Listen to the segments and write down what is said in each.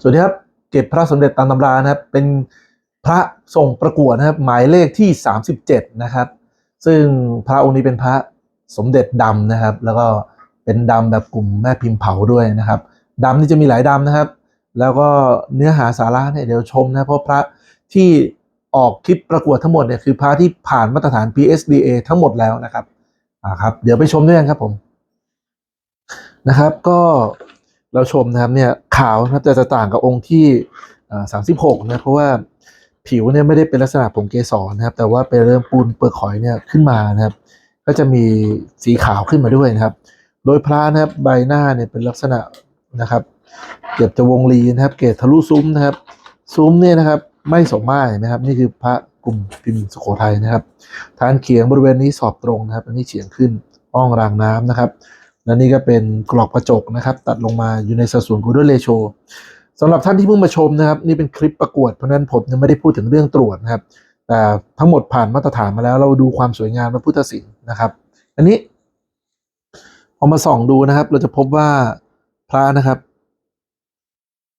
สวัสดีครับ เก็บพระสมเด็จตามตำรานะครับ เป็นพระส่งประกวดนะครับ หมายเลขที่ 37 นะครับ ซึ่งพระองค์นี้เป็นพระสมเด็จดำนะครับ แล้วก็เป็นดำแบบกลุ่มแม่พิมพ์เผาด้วยนะครับดำนี่จะมีหลายดำนะครับ แล้วก็เนื้อหาสาระเนี่ยเดี๋ยวชมนะเพราะพระที่ออกคลิปประกวดทั้งหมดเนี่ยคือพระที่ผ่านมาตรฐาน PSDA ทั้งหมดแล้วนะครับอ่าครับ เดี๋ยวไปชมด้วยกันครับผมนะครับ ก็ เราชมนะครับเนี่ยขาวนะครับแต่จะต่างกับองค์ที่สามสิบหกนะเพราะว่าผิวเนี่ยไม่ได้เป็นลักษณะผงเกสรนะครับ แต่ว่าเป็นเริ่มปูนเปลือกหอยเนี่ยขึ้นมานะครับ ก็จะมีสีขาวขึ้นมาด้วยนะครับ โดยพระนะครับใบหน้าเนี่ยเป็นลักษณะนะครับเก็บจะวงรีนะครับ เกตทะลุซุ้มนะครับ ซุ้มเนี่ยนะครับไม่สมมาตรนะครับ นี่คือพระกลุ่มพิมพ์สุโขทัยนะครับ ฐานเขียงบริเวณนี้สอบตรงนะครับ อันนี้เฉียงขึ้นอ้องรางน้ำนะครับ และนี่ก็เป็นกรอบกระจกนะครับ ตัดลงมาอยู่ในสัดส่วนกูด้วยเลโชสำหรับท่านที่เพิ่งมาชมนะครับ นี่เป็นคลิปประกวดเพราะนั้นผมยังไม่ได้พูดถึงเรื่องตรวจนะครับ แต่ทั้งหมดผ่านมาตรฐานมาแล้วเราดูความสวยงามพระพุทธศิลป์นะครับ อันนี้พอมาส่องดูนะครับ เราจะพบว่าพระนะครับ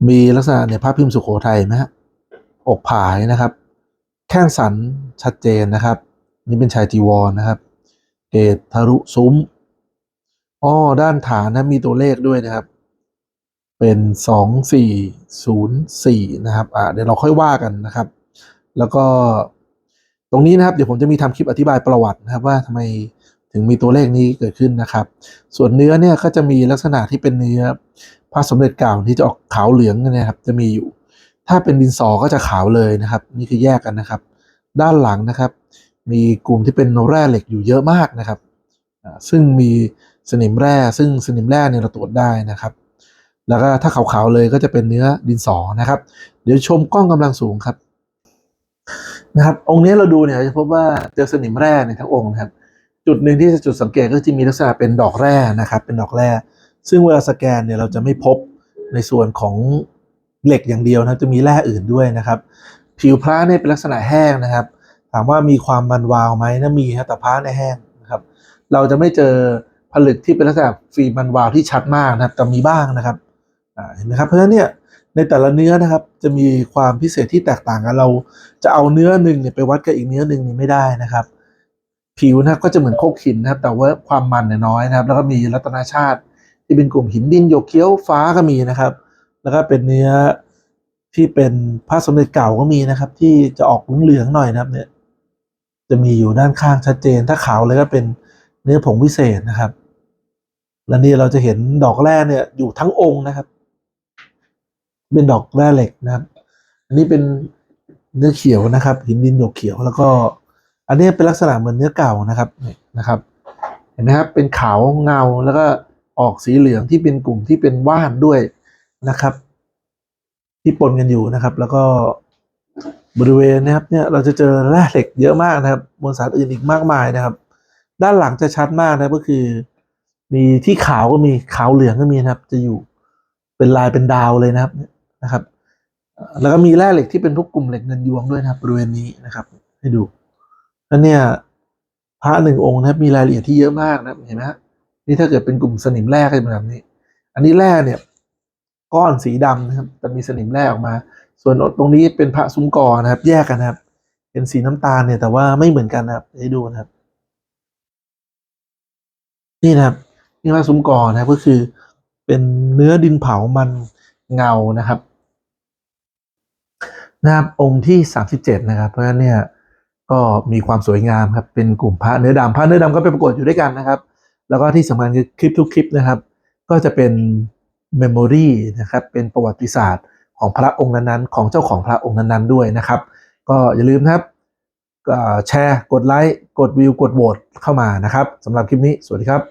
มีลักษณะเนี่ยพระพิมพ์สุโขทัยไหมฮะอกผายนะครับ แข้งสันชัดเจนนะครับ นี่เป็นชายจีวรนะครับเกตทะลุซุ้ม อ้อด้านฐานนะมีตัวเลขด้วยนะครับ เป็นสองสี่ศูนย์สี่นะครับอ่าเดี๋ยวเราค่อยว่ากันนะครับ แล้วก็ตรงนี้นะครับเดี๋ยวผมจะมีทำคลิปอธิบายประวัตินะครับว่าทำไมถึงมีตัวเลขนี้เกิดขึ้นนะครับ ส่วนเนื้อเนี่ยก็จะมีลักษณะที่เป็นเนื้อพระสมเด็จเก่าที่จะออกขาวเหลืองนะครับจะมีอยู่ ถ้าเป็นดินสอก็จะขาวเลยนะครับ นี่คือแยกกันนะครับ ด้านหลังนะครับ มีกลุ่มที่เป็นแร่เหล็กอยู่เยอะมากนะครับอ่าซึ่งมี สนิมแร่ ซึ่งสนิมแร่เนี่ยเราตรวจได้นะครับ แล้วก็ถ้าขาวๆเลยก็จะเป็นเนื้อดินสอนะครับ เดี๋ยวชมกล้องกำลังสูงครับนะครับ องค์นี้เราดูเนี่ยจะพบว่าเจอสนิมแร่ในทั้งองค์นะครับ จุดหนึ่งที่จะจุดสังเกตก็จะมีลักษณะเป็นดอกแร่นะครับ เป็นดอกแร่ ซึ่งเวลาสแกนเนี่ยเราจะไม่พบในส่วนของเหล็กอย่างเดียวนะจะมีแร่อื่นด้วยนะครับ ผิวพระเนี่ยเป็นลักษณะแห้งนะครับ ถามว่ามีความมันวาวไหมนะมีครับแต่พระเนี่ยแห้งนะครับ เราจะไม่เจอ ลึกที่เป็นลักษณะฟิล์มมันวาวที่ชัดมากนะครับแต่มีบ้างนะครับเห็นไหมครับเพราะฉะนั้นเนี่ยในแต่ละเนื้อนะครับจะมีความพิเศษที่แตกต่างกันเราจะเอาเนื้อหนึ่งเนี่ยไปวัดกับอีกเนื้อหนึ่งนี่ไม่ได้นะครับ ผิวนะครับก็จะเหมือนโคกหินนะครับ แต่ว่าความมันเนี่ยน้อยนะครับ แล้วก็มีรัตนาชาติที่เป็นกลุ่มหินดินหยกเขี้ยวฟ้าก็มีนะครับ แล้วก็เป็นเนื้อที่เป็นพระสมเด็จเก่าก็มีนะครับ ที่จะออกเหลืองๆหน่อยนะครับเนี่ยจะมีอยู่ด้านข้างชัดเจน ถ้าขาวเลยก็เป็นเนื้อผงวิเศษนะครับ และนี่เราจะเห็นดอกแร่เนี่ยอยู่ทั้งองค์นะครับ เป็นดอกแร่เหล็กนะครับ อันนี้เป็นเนื้อเขียวนะครับ หินดินหยกเขียวแล้วก็ อันนี้เป็นลักษณะเหมือนเนื้อเก่านะครับนะครับ เห็นไหมครับเป็นขาวเงาแล้วก็ออกสีเหลืองที่เป็นกลุ่มที่เป็นว่านด้วยนะครับ ที่ปนกันอยู่นะครับ แล้วก็บริเวณนะครับเนี่ยเราจะเจอแร่เหล็กเยอะมากนะครับมวลสารอื่นอีกมากมายนะครับ ด้านหลังจะชัดมากนะก็คือ มีที่ขาวก็มีขาวเหลืองก็มีนะครับ จะอยู่เป็นลายเป็นดาวเลยนะครับนะครับ แล้วก็มีแร่เหล็กที่เป็นพวกกลุ่มเหล็กเงินยวงด้วยนะครับบริเวณนี้นะครับ ให้ดูแล้วเนี่ยพระหนึ่งองค์นะครับมีรายละเอียดที่เยอะมากนะเห็นไหมฮะนี่ถ้าเกิดเป็นกลุ่มสนิมแร่ก็จะเป็นแบบนี้ อันนี้แร่เนี่ย ก้อนสีดำนะครับแต่มีสนิมแร่ออกมา ส่วนตรงนี้เป็นพระซุ้มกอนะครับ แยกกันนะครับ เป็นสีน้ำตาลเนี่ยแต่ว่าไม่เหมือนกันนะครับให้ดูนะครับ นี่นะครับ นี่พระซุ้มกอนะครับก็คือเป็นเนื้อดินเผามันเงานะครับนะครับองค์ที่สามสิบเจ็ดนะครับ เพราะฉะนั้นเนี่ยก็มีความสวยงามครับเป็นกลุ่มพระเนื้อดำพระเนื้อดำก็ไปประกวดอยู่ด้วยกันนะครับ แล้วก็ที่สำคัญคือคลิปทุกคลิปนะครับ ก็จะเป็นเมมโมรีนะครับเป็นประวัติศาสตร์ของพระองค์นั้นๆของเจ้าของพระองค์นั้นๆด้วยนะครับ ก็อย่าลืมนะครับแชร์กดไลค์กดวิวกดโหวตเข้ามานะครับสำหรับคลิปนี้สวัสดีครับ